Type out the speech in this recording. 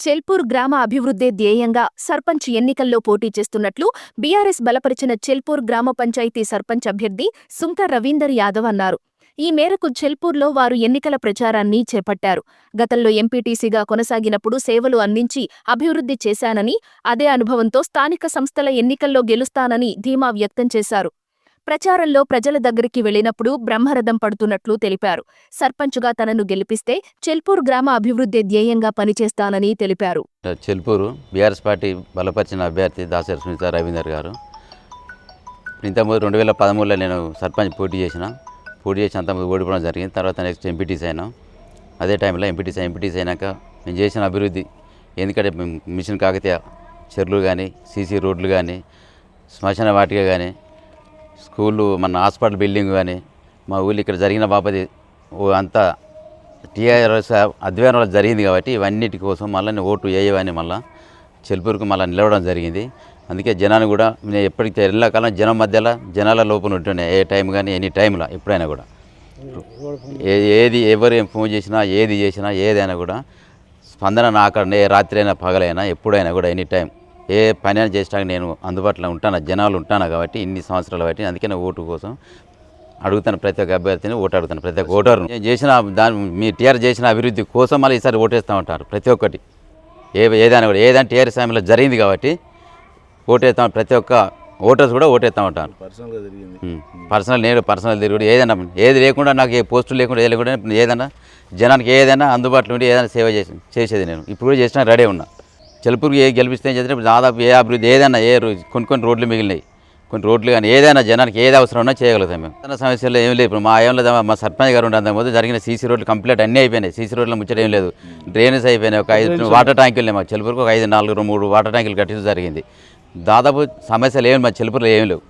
చెల్పూర్ గ్రామ అభివృద్ధే ధ్యేయంగా సర్పంచ్ ఎన్నికల్లో పోటీ చేస్తున్నట్లు బీఆర్ఎస్ బలపరిచిన చెల్పూర్ గ్రామ పంచాయతీ సర్పంచ్ అభ్యర్థి సుంక రవీందర్ యాదవ్ అన్నారు. ఈ మేరకు చెల్పూర్లో వారు ఎన్నికల ప్రచారాన్ని చేపట్టారు. గతంలో ఎంపీటీసీగా కొనసాగినప్పుడు సేవలు అందించి అభివృద్ధి చేశానని అదే అనుభవంతో స్థానిక సంస్థల ఎన్నికల్లో గెలుస్తానని ధీమా వ్యక్తం చేశారు. ప్రచారంలో ప్రజల దగ్గరికి వెళ్ళినప్పుడు బ్రహ్మరథం పడుతున్నట్లు తెలిపారు. సర్పంచుగా తనను గెలిపిస్తే చెల్పూర్ గ్రామ అభివృద్ధి ధ్యేయంగా పనిచేస్తానని తెలిపారు. చెల్పూరు బీఆర్ఎస్ పార్టీ బలపరిచిన అభ్యర్థి దాసరి సునీత రవీందర్ గారు. ఇంతకుముందు రెండు వేల పదమూడులో నేను సర్పంచ్ పోటీ చేసిన. పోటీ చేసి అంతకుముందు ఓడిపోవడం జరిగింది. తర్వాత నెక్స్ట్ ఎంపీటీస్ అయినా. అదే టైంలో ఎంపీటీస్ ఎంపీటీస్ అయినాక మేము చేసిన అభివృద్ధి ఎందుకంటే మిషన్ కాకతీయ చెర్లు కానీ సీసీ రోడ్లు కానీ శ్మశాన వాటిక కానీ స్కూలు మన హాస్పిటల్ బిల్డింగ్ కానీ మా ఊళ్ళో ఇక్కడ జరిగిన బాపది ఓ అంతా టీఆర్ఎస్ అధ్వర్యంలో జరిగింది కాబట్టి ఇవన్నిటి కోసం మళ్ళీ ఓటు వేయవని మళ్ళీ చెల్పూరుకు మళ్ళీ నిలవడం జరిగింది. అందుకే జనాన్ని కూడా నేను ఎప్పటికీ ఎల్లకాలం జనం మధ్యలో జనాల లోపల ఉంటుండే ఏ టైం కానీ ఎనీ టైంలో ఎప్పుడైనా కూడా. ఏ ఏది ఎవరు ఏం ఫోన్ చేసినా ఏది చేసినా ఏదైనా కూడా స్పందన నాకనే ఏ రాత్రి అయినా పగలైనా ఎప్పుడైనా కూడా ఎనీ టైం ఏ పని అయినా చేసినాక నేను అందుబాటులో ఉంటాను జనాలు ఉంటాను కాబట్టి ఇన్ని సంవత్సరాలు బట్టి అందుకే నేను ఓటు కోసం అడుగుతాను ప్రతి ఒక్క అభ్యర్థిని ఓటు అడుగుతాను ప్రతి ఒక్క ఓటరు నేను చేసిన దాని మీ టీఆర్ చేసిన అభివృద్ధి కోసం మళ్ళీ ఈసారి ఓటేస్తూ ఉంటారు ప్రతి ఒక్కటి. ఏ ఏదైనా కూడా ఏదైనా టీఆర్ సమయంలో జరిగింది కాబట్టి ఓటేస్తాం ప్రతి ఒక్క ఓటర్స్ కూడా ఓటేస్తూ ఉంటారు. పర్సనల్గా జరిగింది ఉమ్. పర్సనల్ నేను పర్సనల్ తిరుగుడు ఏదైనా ఏది లేకుండా నాకు ఏ పోస్టులు లేకుండా ఏది లేకుండా ఏదైనా జనానికి ఏదైనా అందుబాటులో ఉండి ఏదైనా సేవ చేసి చేసేది నేను. ఇప్పుడు కూడా చేసిన రెడీ ఉన్నా. చెలుపురికి ఏ గెలిపిస్తే చేస్తే దాదాపు ఏ అభివృద్ధి ఏదైనా ఏ కొన్ని కొన్ని రోడ్లు మిగిలినాయి. కొన్ని రోడ్లు కానీ ఏదైనా జనానికి ఏది అవసరం ఉన్నా చేయగలుగుతాం మేము. తన సమస్యలు ఏం లేదు ఇప్పుడు మా లేదు మా సర్పంచ్ గారు ఉండే అంతకుముందు జరిగిన సీసీ రోడ్లు కంప్లీట్ అన్నీ అయిపోయినాయి. సీసీ రోడ్ల ముచ్చట ఏం లేదు. డ్రైనేజ్ అయిపోయినాయి. ఒక ఐదు వాటర్ ట్యాంకులు లేవు. మా చెలుపురికి ఒక ఐదు నాలుగు మూడు వాటర్ ట్యాంకులు కట్టించడం జరిగింది. దాదాపు సమస్యలు ఏమి మా చెలుపులో ఏం లేవు.